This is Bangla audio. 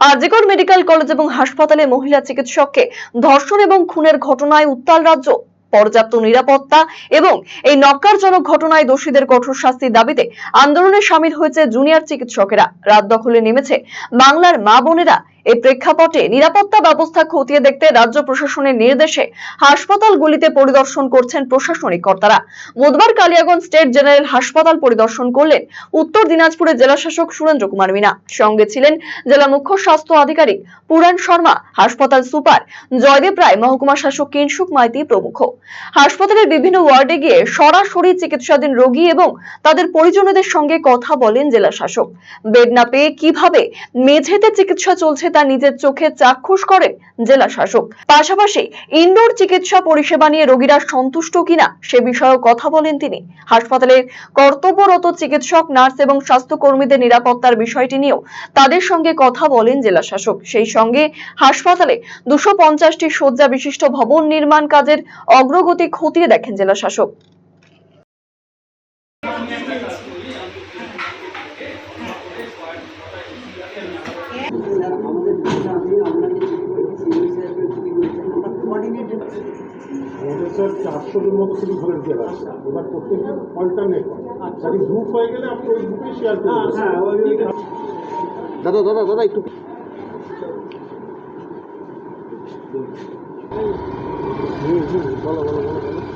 আরজিকর মেডিকেল কলেজ এবং হাসপাতালে মহিলা চিকিৎসককে ধর্ষণ এবং খুনের ঘটনায় উত্তাল রাজ্য, পর্যাপ্ত নিরাপত্তা এবং এই নক্কারজনক ঘটনায় দোষীদের কঠোর শাস্তির দাবিতে আন্দোলনে সামিল হয়েছে জুনিয়র চিকিৎসকেরা। রাত দখলে নেমেছে বাংলার মা বোনেরা এই প্রেক্ষাপটে নিরাপত্তা ব্যবস্থা খতিয়ে দেখতে রাজ্য প্রশাসনের নির্দেশে হাসপাতালগুলিতে পরিদর্শন করছেন প্রশাসনিক কর্তারা। বুধবার কালিয়াগঞ্জ স্টেট জেনারেল হাসপাতাল পরিদর্শন করলেন উত্তর দিনাজপুরের জেলা শাসক সুরেন্দ্র কুমার মিনা। সঙ্গে ছিলেন জেলা মুখ্য স্বাস্থ্য আধিকারিক পুরাণ শর্মা, হাসপাতাল সুপার জয়দেব রায়, মহকুমা শাসক কিনসুক মাইতি প্রমুখ। হাসপাতালের বিভিন্ন ওয়ার্ডে গিয়ে সরাসরি চিকিৎসাধীন রোগী এবং তাদের পরিজনদের সঙ্গে কথা বলেন জেলা শাসক। বেড না পেয়ে কীভাবে মেঝেতে চিকিৎসা চলছে তা নিজের চোখে চাক্ষুষ করেন জেলা শাসক পাশাপাশি ইনডোর চিকিৎসা পরিষেবা নিয়ে রোগীরা সন্তুষ্ট কিনা সে বিষয়ে কথা বলেন তিনি। হাসপাতালের কর্তব্যরত চিকিৎসক, নার্স এবং স্বাস্থ্যকর্মীদের নিরাপত্তার বিষয়টি নিয়েও তাদের সঙ্গে কথা বলেন জেলা শাসক সেই সঙ্গে হাসপাতালে দুশো পঞ্চাশটি শয্যা বিশিষ্ট ভবন নির্মাণ কাজের অগ্রগতি খতিয়ে দেখেন জেলা শাসক আমাদের মতো শুধু ভলেন্টিয়ার আছে। এবার প্রত্যেকটা অল্টারনেট আর হয়ে গেলে আপনি ওই গ্রুপে শেয়ার হ্যাঁ, হ্যাঁ, দাদা দাদা দাদা একটু বলো বলো বলো বলো।